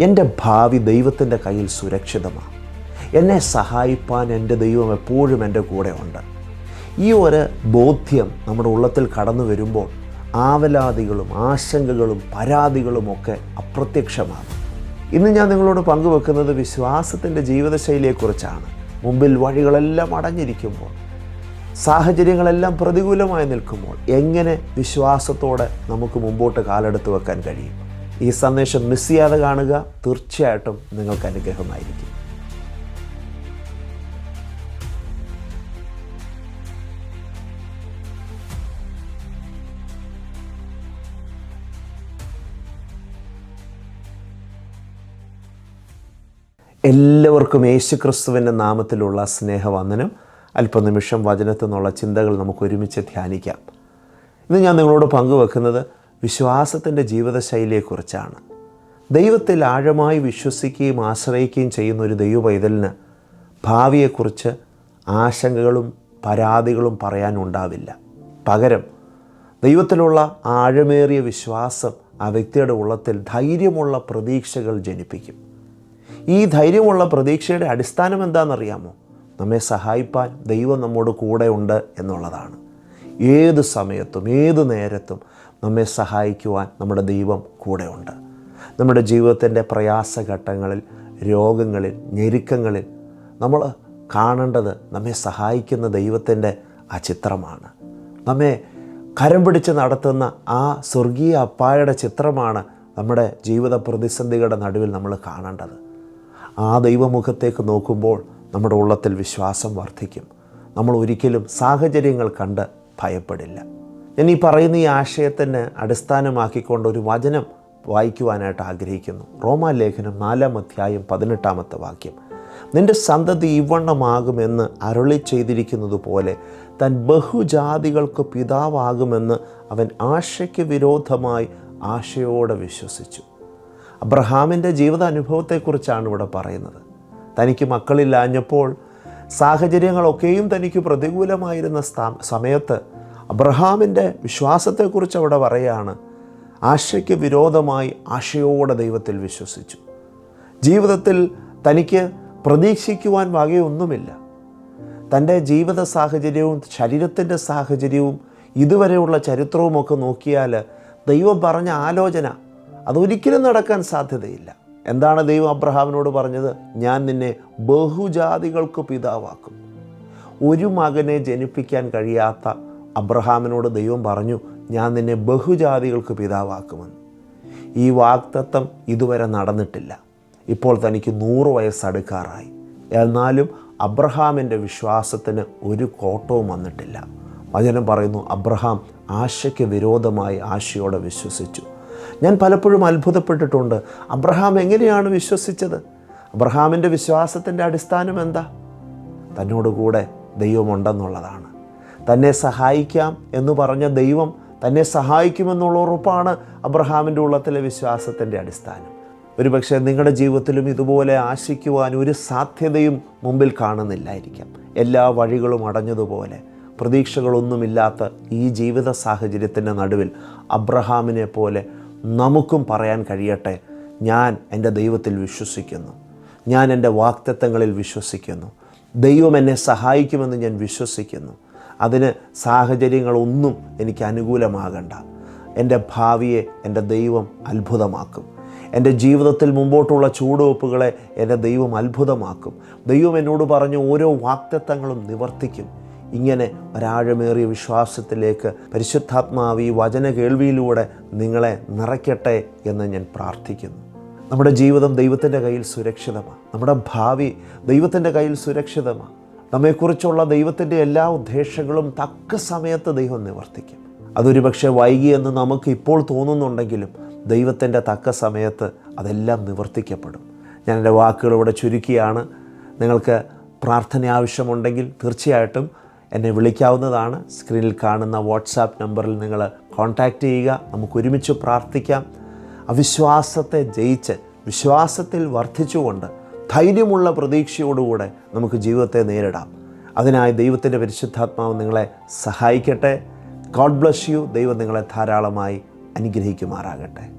എന്റെ ഭാവി ദൈവത്തിന്റെ കയ്യിൽ സുരക്ഷിതമാണ്. എന്നെ സഹായിപ്പാൻ എന്റെ ദൈവം എപ്പോഴും എന്റെ കൂടെ ഉണ്ട്. ഈ ഒരു ബോധ്യം നമ്മുടെ ഉള്ളത്തിൽ കടന്നു വരുമ്പോൾ ആവലാതികളും ആശങ്കകളും പരാതികളും ഒക്കെ അപ്രത്യക്ഷമാകും. ഇന്ന് ഞാൻ നിങ്ങളോട് പങ്കുവെക്കുന്നത് വിശ്വാസത്തിന്റെ ജീവിതശൈലിയെക്കുറിച്ചാണ്. മുമ്പിൽ വഴികളെല്ലാം അടഞ്ഞിരിക്കുമ്പോൾ സാഹചര്യങ്ങളെല്ലാം പ്രതികൂലമായി നിൽക്കുമ്പോൾ എങ്ങനെ വിശ്വാസത്തോടെ നമുക്ക് മുമ്പോട്ട് കാലെടുത്ത് വെക്കാൻ കഴിയും? ഈ സന്ദേശം മിസ് ചെയ്യാതെ കാണുക തീർച്ചയായിട്ടും നിങ്ങൾക്ക് അനുഗ്രഹമായിരിക്കും. എല്ലാവർക്കും യേശു ക്രിസ്തുവിന്റെ നാമത്തിലുള്ള സ്നേഹവന്ദനം. അല്പനിമിഷം വചനത്തിൽ നിന്നുള്ള ചിന്തകൾ നമുക്ക് ഒരുമിച്ച് ധ്യാനിക്കാം. ഇന്ന് ഞാൻ നിങ്ങളോട് പങ്കുവെക്കുന്നത് വിശ്വാസത്തിന്റെ ജീവിതശൈലിയെക്കുറിച്ചാണ്. ദൈവത്തിൽ ആഴമായി വിശ്വസിക്കുകയും ആശ്രയിക്കുകയും ചെയ്യുന്ന ഒരു ദൈവ പൈതലിന് ഭാവിയെക്കുറിച്ച് ആശങ്കകളും പരാതികളും പറയാനുണ്ടാവില്ല. പകരം ദൈവത്തിലുള്ള ആഴമേറിയ വിശ്വാസം ആ വ്യക്തിയുടെ ഉള്ളത്തിൽ ധൈര്യമുള്ള പ്രതീക്ഷകൾ ജനിപ്പിക്കും. ഈ ധൈര്യമുള്ള പ്രതീക്ഷയുടെ അടിസ്ഥാനം എന്താണെന്നറിയാമോ? നമ്മെ സഹായിപ്പാൻ ദൈവം നമ്മോട് കൂടെ ഉണ്ട് എന്നുള്ളതാണ്. ഏത് സമയത്തും ഏത് നേരത്തും നമ്മെ സഹായിക്കുവാൻ നമ്മുടെ ദൈവം കൂടെയുണ്ട്. നമ്മുടെ ജീവിതത്തിന്റെ പ്രയാസഘട്ടങ്ങളിൽ രോഗങ്ങളിൽ ഞെരുക്കങ്ങളിൽ നമ്മൾ കാണേണ്ടത് നമ്മെ സഹായിക്കുന്ന ദൈവത്തിന്റെ ആ ചിത്രമാണ് നമ്മെ കരം പിടിച്ച് നടത്തുന്ന ആ സ്വർഗീയ അപ്പായുടെ ചിത്രമാണ് നമ്മുടെ ജീവിത പ്രതിസന്ധികളുടെ നടുവിൽ നമ്മൾ കാണേണ്ടത്. ആ ദൈവമുഖത്തേക്ക് നോക്കുമ്പോൾ നമ്മുടെ ഉള്ളത്തിൽ വിശ്വാസം വർദ്ധിക്കും. നമ്മൾ ഒരിക്കലും സാഹചര്യങ്ങൾ കണ്ട് ഭയപ്പെടില്ല. ഞാൻ ഈ പറയുന്ന ഈ ആശയത്തിന് അടിസ്ഥാനമാക്കിക്കൊണ്ട് ഒരു വചനം വായിക്കുവാനായിട്ട് ആഗ്രഹിക്കുന്നു. റോമാലേഖനം നാലാം അധ്യായം പതിനെട്ടാമത്തെ വാക്യം. നിന്റെ സന്തതി ഇവണ്ണമാകുമെന്ന് അരുളി ചെയ്തിരിക്കുന്നത് പോലെ താൻ ബഹുജാതികൾക്ക് പിതാവാകുമെന്ന് അവൻ ആശയ്ക്ക് വിരോധമായി ആശയോടെ വിശ്വസിച്ചു. അബ്രഹാമിന്റെ ജീവിത അനുഭവത്തെക്കുറിച്ചാണ് ഇവിടെ പറയുന്നത്. തനിക്ക് മക്കളില്ലാഞ്ഞപ്പോൾ സാഹചര്യങ്ങളൊക്കെയും തനിക്ക് പ്രതികൂലമായിരുന്ന സമയത്ത് അബ്രഹാമിന്റെ വിശ്വാസത്തെക്കുറിച്ച് അവിടെ പറയുകയാണ് ആശയ്ക്ക് വിരോധമായി ആശയോടെ ദൈവത്തിൽ വിശ്വസിച്ചു. ജീവിതത്തിൽ തനിക്ക് പ്രതീക്ഷിക്കുവാൻ വകയൊന്നുമില്ല. തന്റെ ജീവിത സാഹചര്യവും ശരീരത്തിന്റെ സാഹചര്യവും ഇതുവരെയുള്ള ചരിത്രവും ഒക്കെ നോക്കിയാൽ ദൈവം പറഞ്ഞ ആലോചന അതൊരിക്കലും നടക്കാൻ സാധ്യതയില്ല. എന്താണ് ദൈവം അബ്രഹാമിനോട് പറഞ്ഞത്? ഞാൻ നിന്നെ ബഹുജാതികൾക്ക് പിതാവാക്കും. ഒരു മകനെ ജനിപ്പിക്കാൻ കഴിയാത്ത അബ്രഹാമിനോട് ദൈവം പറഞ്ഞു ഞാൻ നിന്നെ ബഹുജാതികൾക്ക് പിതാവാക്കുമെന്ന്. ഈ വാക്തത്വം ഇതുവരെ നടന്നിട്ടില്ല. ഇപ്പോൾ തനിക്ക് നൂറ് വയസ്സടുക്കാറായി എന്നാലും അബ്രഹാമിന്റെ വിശ്വാസത്തിന് ഒരു കോട്ടവും വന്നിട്ടില്ല. വചനം പറയുന്നു അബ്രഹാം ആശയ്ക്ക് വിരോധമായി ആശയോടെ വിശ്വസിച്ചു. ഞാൻ പലപ്പോഴും അത്ഭുതപ്പെട്ടിട്ടുണ്ട്. അബ്രഹാം എങ്ങനെയാണ് വിശ്വസിച്ചത്? അബ്രഹാമിന്റെ വിശ്വാസത്തിന്റെ അടിസ്ഥാനം എന്താ? തന്നോട് കൂടെ ദൈവമുണ്ടെന്നുള്ളതാണ്. തന്നെ സഹായിക്കാം എന്ന് പറഞ്ഞ ദൈവം തന്നെ സഹായിക്കുമെന്നുള്ള ഉറപ്പാണ് അബ്രഹാമിന്റെ ഉള്ളത്തിലെ വിശ്വാസത്തിന്റെ അടിസ്ഥാനം. ഒരുപക്ഷെ നിങ്ങളുടെ ജീവിതത്തിലും ഇതുപോലെ ആശിക്കുവാൻ ഒരു സാധ്യതയും മുമ്പിൽ കാണുന്നില്ലായിരിക്കാം. എല്ലാ വഴികളും അടഞ്ഞതുപോലെ പ്രതീക്ഷകളൊന്നുമില്ലാത്ത ഈ ജീവിത സാഹചര്യത്തിന്റെ നടുവിൽ അബ്രഹാമിനെ പോലെ നമുക്കും പറയാൻ കഴിയട്ടെ ഞാൻ എന്റെ ദൈവത്തിൽ വിശ്വസിക്കുന്നു. ഞാൻ എന്റെ വാക്തത്വങ്ങളിൽ വിശ്വസിക്കുന്നു. ദൈവം എന്നെ സഹായിക്കുമെന്ന് ഞാൻ വിശ്വസിക്കുന്നു. അതിന് സാഹചര്യങ്ങളൊന്നും എനിക്ക് അനുകൂലമാകണ്ട. എന്റെ ഭാവിയെ എന്റെ ദൈവം അത്ഭുതമാക്കും. എന്റെ ജീവിതത്തിൽ മുമ്പോട്ടുള്ള ചൂടുവെപ്പുകളെ എന്റെ ദൈവം അത്ഭുതമാക്കും. ദൈവം എന്നോട് പറഞ്ഞ ഓരോ വാക്തത്വങ്ങളും നിവർത്തിക്കും. ഇങ്ങനെ ഒരാഴമേറിയ വിശ്വാസത്തിലേക്ക് പരിശുദ്ധാത്മാവ് ഈ വചന കേൾവിയിലൂടെ നിങ്ങളെ നിറയ്ക്കട്ടെ എന്ന് ഞാൻ പ്രാർത്ഥിക്കുന്നു. നമ്മുടെ ജീവിതം ദൈവത്തിന്റെ കയ്യിൽ സുരക്ഷിതമാണ്. നമ്മുടെ ഭാവി ദൈവത്തിന്റെ കയ്യിൽ സുരക്ഷിതമാണ്. നമ്മെക്കുറിച്ചുള്ള ദൈവത്തിന്റെ എല്ലാ ഉദ്ദേശങ്ങളും തക്ക സമയത്ത് ദൈവം നിവർത്തിക്കും. അതൊരു പക്ഷേ വൈകിയെന്ന് നമുക്ക് ഇപ്പോൾ തോന്നുന്നുണ്ടെങ്കിലും ദൈവത്തിന്റെ തക്ക സമയത്ത് അതെല്ലാം നിവർത്തിക്കപ്പെടും. ഞാൻ എന്റെ വാക്കുകൾ ഇവിടെ ചുരുക്കിയാണ്. നിങ്ങൾക്ക് പ്രാർത്ഥന ആവശ്യമുണ്ടെങ്കിൽ തീർച്ചയായിട്ടും എന്നെ വിളിക്കാവുന്നതാണ്. സ്ക്രീനിൽ കാണുന്ന വാട്സാപ്പ് നമ്പറിൽ നിങ്ങൾ കോൺടാക്റ്റ് ചെയ്യുക. നമുക്ക് ഒരുമിച്ച് പ്രാർത്ഥിക്കാം. അവിശ്വാസത്തെ ജയിച്ച് വിശ്വാസത്തിൽ വർദ്ധിച്ചുകൊണ്ട് ധൈര്യമുള്ള പ്രതീക്ഷയോടുകൂടെ നമുക്ക് ജീവിതത്തെ നേരിടാം. അതിനായി ദൈവത്തിന്റെ പരിശുദ്ധാത്മാവ് നിങ്ങളെ സഹായിക്കട്ടെ. ഗോഡ് ബ്ലസ് യു ദൈവം നിങ്ങളെ ധാരാളമായി അനുഗ്രഹിക്കുമാറാകട്ടെ.